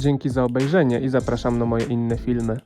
Dzięki za obejrzenie i zapraszam na moje inne filmy.